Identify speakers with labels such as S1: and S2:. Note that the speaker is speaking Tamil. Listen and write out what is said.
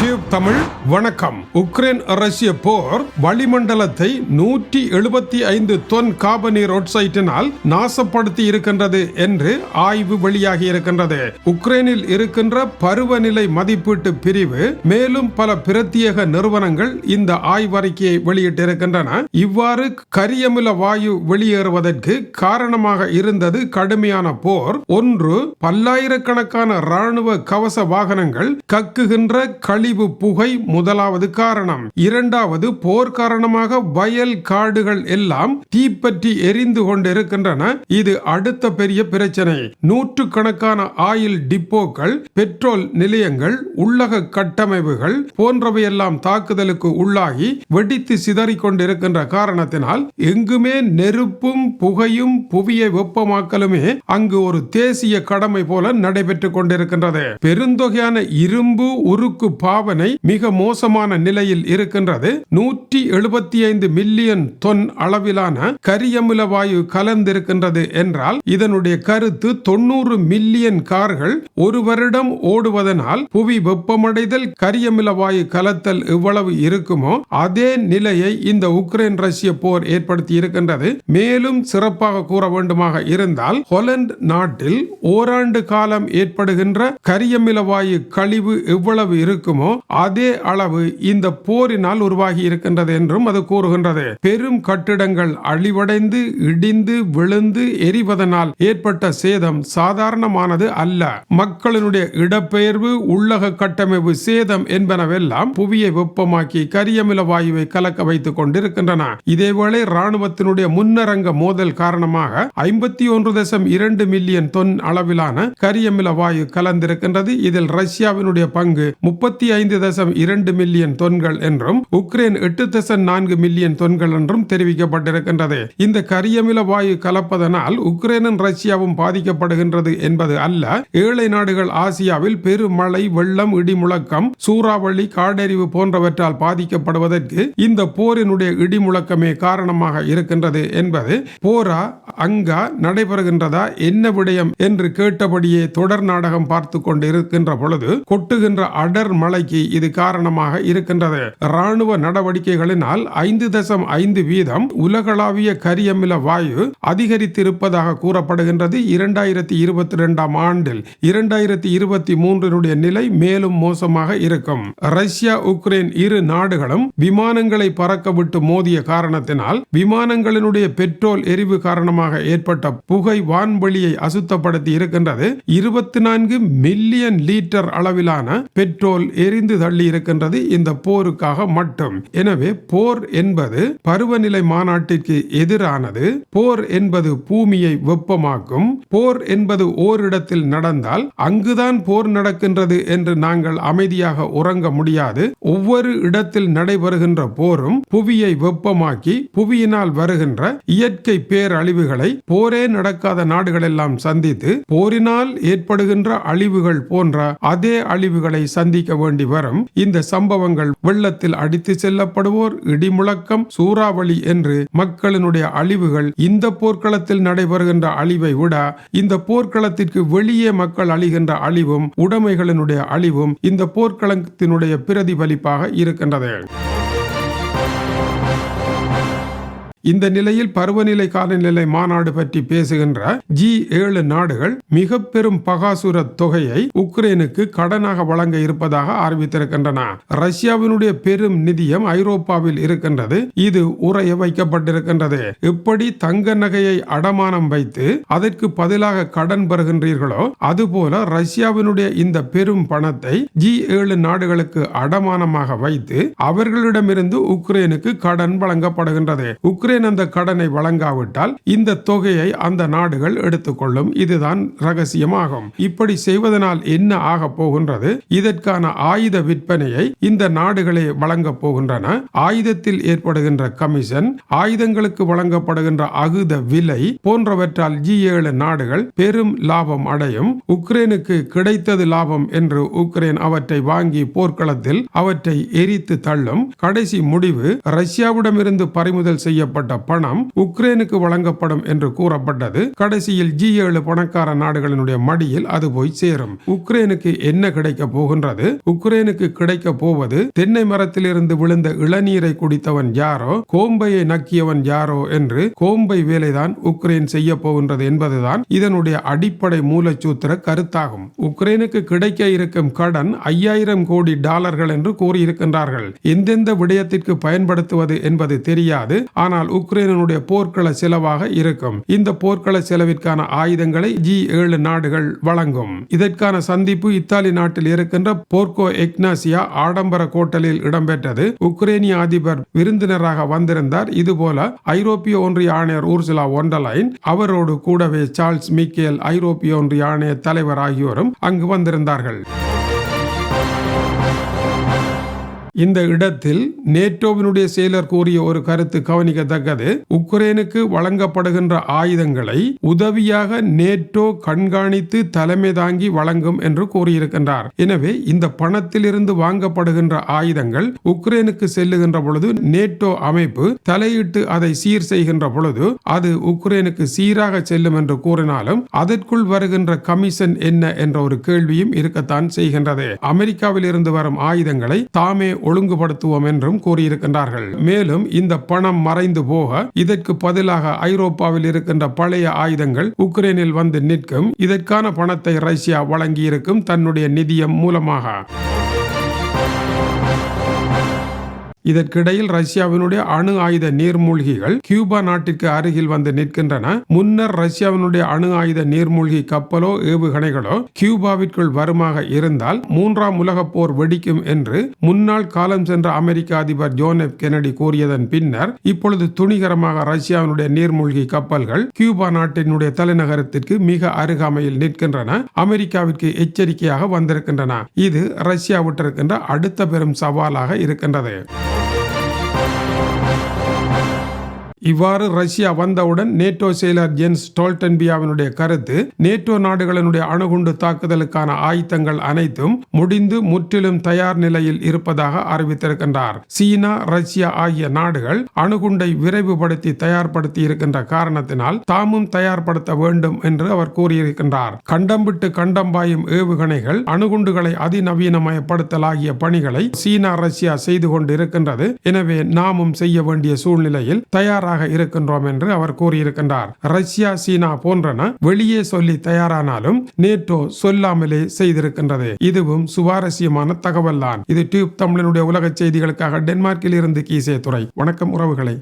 S1: டியூப் தமிழ் வணக்கம். உக்ரைன் ரஷ்ய போர் வளிமண்டலத்தை நூற்றி எழுபத்தி ஐந்து தொன் காபனீர் ஒட்சைட்டினால் நாசப்படுத்தி இருக்கின்றது என்று ஆய்வு வெளியாகி இருக்கின்றது. உக்ரைனில் இருக்கின்ற பருவநிலை மதிப்பீட்டு பிரிவு மேலும் பல பிரத்யேக நிறுவனங்கள் இந்த ஆய்வறிக்கையை வெளியிட்டிருக்கின்றன. இவ்வாறு கரியமில வாயு வெளியேறுவதற்கு காரணமாக இருந்தது கடுமையான போர். ஒன்று பல்லாயிரக்கணக்கான ராணுவ கவச வாகனங்கள் கக்குகின்ற கழிவு புகை முதலாவது காரணம். இரண்டாவது போர் காரணமாக வயல் காடுகள் எல்லாம் தீப்பற்றி எரிந்து கொண்டிருக்கின்றன. இது அடுத்த பெரிய பிரச்சனை. நூற்று கணக்கான ஆயில் டிப்போக்கள் பெட்ரோல் நிலையங்கள் உள்ளக கட்டமைப்புகள் போன்றவையெல்லாம் தாக்குதலுக்கு உள்ளாகி வெடித்து சிதறிக் கொண்டிருக்கின்ற காரணத்தினால் எங்குமே நெருப்பும் புகையும் புவியை வெப்பமாக்கலுமே அங்கு ஒரு தேசிய கடமை போல நடைபெற்றுக் கொண்டிருக்கின்றது. பெருந்தொகையான இரும்பு உருக்கு பா பாவனை மிக மோசமான நிலையில் இருக்கின்றது. நூற்றி எழுபத்தி ஐந்து மில்லியன் தொன் அளவிலான கரியமில வாயு கலந்திருக்கின்றது என்றால் இதனுடைய கருத்து தொண்ணூறு மில்லியன் கார்கள் ஒரு வருடம் ஓடுவதனால் புவி வெப்பமடைதல் கரியமில வாயு கலத்தல் எவ்வளவு இருக்குமோ அதே நிலையை இந்த உக்ரைன் ரஷ்ய போர் ஏற்படுத்தி இருக்கின்றது. மேலும் சிறப்பாக கூற வேண்டுமாக இருந்தால் ஹொலண்ட் நாட்டில் ஓராண்டு காலம் ஏற்படுகின்ற கரியமில வாயு கழிவு எவ்வளவு இருக்குமோ அதே அளவு இந்த போரினால் உருவாகி இருக்கின்றது என்றும் அது கூறுகின்றது. பெரும் கட்டிடங்கள் அழிவடைந்து இடிந்து விழுந்து எரிவதனால் ஏற்பட்ட சேதம் சாதாரணமானது அல்ல. மக்களினுடைய இடப்பெயர்வு உள்ளக கட்டமைப்பு சேதம் என்பனவெல்லாம் புவியை வெப்பமாக்கி கரியமில வாயுவை கலக்க வைத்துக் கொண்டிருக்கின்றன. இதேவேளை ராணுவத்தினுடைய முன்னரங்க மோதல் காரணமாக ஐம்பத்தி ஒன்று தசம் இரண்டு மில்லியன் தொன் அளவிலான கரியமில வாயு கலந்திருக்கின்றது. இதில் ரஷ்யாவினுடைய பங்கு முப்பத்தி ஐந்து தசம் இரண்டு மில்லியன் தொன்கள் என்றும் உக்ரைன் எட்டு தசம் நான்கு மில்லியன் தொன்கள் என்றும் தெரிவிக்கப்பட்டிருக்கின்றது. இந்த கரியமில வாயு கலப்பதனால் உக்ரைனும் ரஷ்யாவும் பாதிக்கப்படுகின்றது என்பது அல்ல. ஏழை நாடுகள் ஆசியாவில் பெருமழை வெள்ளம் இடிமுழக்கம் சூறாவளி காடறிவு போன்றவற்றால் பாதிக்கப்படுவதற்கு இந்த போரினுடைய இடிமுழக்கமே காரணமாக இருக்கின்றது என்பது போரா அங்கா நடைபெறுகின்றதா என்ன விடயம் என்று கேட்டபடியே தொடர் நாடகம் பார்த்து கொண்டு இருக்கின்ற பொழுது கொட்டுகின்ற அடர் மழை நிலைக்கு இது காரணமாக இருக்கின்றது. ராணுவ நடவடிக்கைகளினால் ஐந்து தசம் ஐந்து வீதம் உலகளாவிய கரியமில வாயு அதிகரித்திருப்பதாக கூறப்படுகின்றது. இரண்டாயிரத்தி இருபத்தி இரண்டாம் ஆண்டில் இரண்டாயிரத்தி இருபத்தி மூன்றினுடைய நிலை மேலும் மோசமாக இருக்கும். ரஷ்யா உக்ரைன் இரு நாடுகளும் விமானங்களை பறக்க விட்டு மோதிய காரணத்தினால் விமானங்களினுடைய பெட்ரோல் எரிவு காரணமாக ஏற்பட்ட புகை வான்வெளியை அசுத்தப்படுத்தி இருக்கின்றது. இருபத்தி நான்கு மில்லியன் லீட்டர் அளவிலான பெட்ரோல் எரி எரிந்து தள்ளி இருக்கின்றது இந்த போருக்காக மட்டும். எனவே போர் என்பது பருவநிலை மாநாட்டிற்கு எதிரானது. போர் என்பது பூமியை வெப்பமாக்கும். போர் என்பது ஓரிடத்தில் நடந்தால் அங்குதான் போர் நடக்கின்றது என்று நாங்கள் அமைதியாக உறங்க முடியாது. ஒவ்வொரு இடத்தில் நடைபெறுகின்ற போரும் புவியை வெப்பமாக்கி புவியினால் வருகின்ற இயற்கை பேரழிவுகளை போரே நடக்காத நாடுகள் எல்லாம் சந்தித்து போரினால் ஏற்படுகின்ற அழிவுகள் போன்ற அதே அழிவுகளை சந்திக்க வேண்டி வரும். இந்த சம்பவங்கள் வெள்ளத்தில் அடித்து செல்லப்படுவோர் இடிமுழக்கம் சூறாவளி என்று மக்களினுடைய அழிவுகள் இந்த போர்க்களத்தில் நடைபெறுகின்ற அழிவை விட இந்த போர்க்களத்திற்கு வெளியே மக்கள் அழிகின்ற அழிவும் உடைமைகளினுடைய அழிவும் இந்த போர்க்களத்தினுடைய பிரதிபலிப்பாக இருக்கின்றது. இந்த நிலையில் பருவநிலை காலநிலை மாநாடு பற்றி பேசுகின்ற ஜி ஏழு நாடுகள் மிக பெரும் பகாசுர தொகையை உக்ரைனுக்கு கடனாக வழங்க இருப்பதாக அறிவித்திருக்கின்றன. ரஷ்யாவினுடைய பெரும் நிதியம் ஐரோப்பாவில் இருக்கின்றது. இது உரைய வைக்கப்பட்டிருக்கின்றது. எப்படி தங்க நகையை அடமானம் வைத்து அதற்கு பதிலாக கடன் பெறுகின்றீர்களோ அதுபோல ரஷ்யாவினுடைய இந்த பெரும் பணத்தை ஜி ஏழு நாடுகளுக்கு அடமானமாக வைத்து அவர்களிடமிருந்து உக்ரைனுக்கு கடன் வழங்கப்படுகின்றது. உக்ரைன் அந்த கடனை வழங்காவிட்டால் இந்த தொகையை அந்த நாடுகள் எடுத்துக்கொள்ளும். இதுதான் ரகசியமாகும். இப்படி செய்வதனால் என்ன ஆக போகின்றது? இதற்கான ஆயுத விற்பனையை இந்த நாடுகளே வழங்கப் போகின்றன. ஆயுதத்தில் ஏற்படுகின்ற கமிஷன் ஆயுதங்களுக்கு வழங்கப்படுகின்ற அகுத விலை போன்றவற்றால் ஜி ஏழு நாடுகள் பெரும் லாபம் அடையும். உக்ரைனுக்கு கிடைத்தது லாபம் என்று உக்ரைன் அவற்றை வாங்கி போர்க்களத்தில் அவற்றை எரித்து தள்ளும். கடைசி முடிவு ரஷ்யாவிடமிருந்து பறிமுதல் செய்யப்பட்ட செய்யப்பட்ட பணம் உக்ரைனுக்கு வழங்கப்படும் என்று கூறப்பட்டது. கடைசியில் ஜி ஏழு பணக்கார நாடுகளினுடைய மடியில் அது போய் சேரும். உக்ரைனுக்கு என்ன கிடைக்க போகின்றது? உக்ரைனுக்கு கிடைக்க போவது தென்னை மரத்திலிருந்து விழுந்த இளநீரை குடித்தவன் யாரோ கோம்பையை நக்கியவன் யாரோ என்று கோம்பை வேலைதான் உக்ரைன் செய்ய போகின்றது என்பதுதான் இதனுடைய அடிப்படை மூலச்சூத்திர கருத்தாகும். உக்ரைனுக்கு கிடைக்க இருக்கும் கடன் ஐயாயிரம் கோடி டாலர்கள் என்று கூறியிருக்கின்றார்கள். எந்தெந்த விடயத்திற்கு பயன்படுத்துவது என்பது தெரியாது. ஆனால் உக்ரைனுடைய போர்க்கள செலவாக இருக்கும். இந்த போர்க்கள செலவிற்கான ஆயுதங்களை ஜி ஏழு நாடுகள் வழங்கும். இதற்கான சந்திப்பு இத்தாலி நாட்டில் இருக்கின்ற போர்க்கோ எக்னாசியா ஆடம்பர கோட்டலில் இடம்பெற்றது. உக்ரைனிய அதிபர் விருந்தினராக வந்திருந்தார். இதுபோல ஐரோப்பிய ஒன்றிய ஆணையர் ஊர்சிலா ஒண்டலைன் அவரோடு கூடவே சார்ல்ஸ் மிக்கேல் ஐரோப்பிய ஒன்றிய ஆணைய தலைவர் ஆகியோரும் அங்கு வந்திருந்தார்கள். இந்த இடத்தில் நேட்டோவினுடைய செயலர் கூறிய ஒரு கருத்து கவனிக்கத்தக்கது. உக்ரைனுக்கு வழங்கப்படுகின்ற ஆயுதங்களை உதவியாக நேட்டோ கண்காணித்து தலைமை தாங்கி வழங்கும் என்று கூறியிருக்கின்றார். எனவே இந்த பணத்திலிருந்து வாங்கப்படுகின்ற ஆயுதங்கள் உக்ரைனுக்கு செல்லுகின்ற பொழுது நேட்டோ அமைப்பு தலையிட்டு அதை சீர் செய்கின்ற பொழுது அது உக்ரைனுக்கு சீராக செல்லும் என்று கூறினாலும் அதற்குள் வருகின்ற கமிஷன் என்ன என்ற ஒரு கேள்வியும் இருக்கத்தான் செய்கின்றது. அமெரிக்காவில் இருந்து வரும் ஆயுதங்களை தாமே ஒழுங்குபடுத்துவோம் என்றும் கூறியிருக்கின்றார்கள். மேலும் இந்த பணம் மறைந்து போக இதற்கு பதிலாக ஐரோப்பாவில் இருக்கின்ற பழைய ஆயுதங்கள் உக்ரைனில் வந்து நிற்கும் இதற்கான பணத்தை ரஷ்யா வழங்கியிருக்கும் தன்னுடைய நிதியம் மூலமாக. இதற்கிடையில் ரஷ்யாவினுடைய அணு ஆயுத நீர்மூழ்கிகள் கியூபா நாட்டிற்கு அருகில் வந்து நிற்கின்றன. முன்னர் ரஷ்யாவினுடைய அணு ஆயுத நீர்மூழ்கி கப்பலோ ஏவுகணைகளோ கியூபாவிற்குள் வருமாக இருந்தால் மூன்றாம் உலகப் போர் வெடிக்கும் என்று முன்னாள் காலம் சென்ற அமெரிக்க அதிபர் ஜோன் எஃப் கெனடி கூறியதன் பின்னர் இப்பொழுது துணிகரமாக ரஷ்யாவினுடைய நீர்மூழ்கி கப்பல்கள் கியூபா நாட்டினுடைய தலைநகரத்திற்கு மிக அருகாமையில் நிற்கின்றன. அமெரிக்காவிற்கு எச்சரிக்கையாக வந்திருக்கின்றன. இது ரஷ்யாவிட்டிருக்கின்ற அடுத்த பெரும் சவாலாக இருக்கின்றது. Thank you. இவ்வாறு ரஷ்யா வந்தவுடன் நேட்டோ செயலர் ஜென்ஸ் டோல்டன்பியாவினுடைய கருத்து நேட்டோ நாடுகளினுடைய அணுகுண்டு தாக்குதலுக்கான ஆயுதங்கள் அனைத்தும் முடிந்து முற்றிலும் தயார் நிலையில் இருப்பதாக அறிவித்திருக்கின்றார். சீனா ரஷ்யா ஆகிய நாடுகள் அணுகுண்டை விரைவுபடுத்தி தயார்படுத்தி இருக்கின்ற காரணத்தினால் தாமும் தயார்படுத்த வேண்டும் என்று அவர் கூறியிருக்கின்றார். கண்டம் விட்டு கண்டம் பாயும் ஏவுகணைகள் அணுகுண்டுகளை அதிநவீனமயப்படுத்தல் ஆகிய பணிகளை சீனா ரஷ்யா செய்து கொண்டு இருக்கின்றது எனவே நாமும் செய்ய வேண்டிய சூழ்நிலையில் தயாராக இருக்கின்றோம் என்று அவர் கூறியிருக்கின்றார். ரஷ்யா சீனா போன்றன வெளியே சொல்லி தயாரானாலும் நேட்டோ சொல்லாமலே செய்திருக்கின்றது. இதுவும் சுவாரஸ்யமான தகவல் தான் இது டியூப் தமிழனுடைய உலக செய்திகளுக்காக டென்மார்க்கில் இருந்து கீசே துறை வணக்கம் உறவுகளை.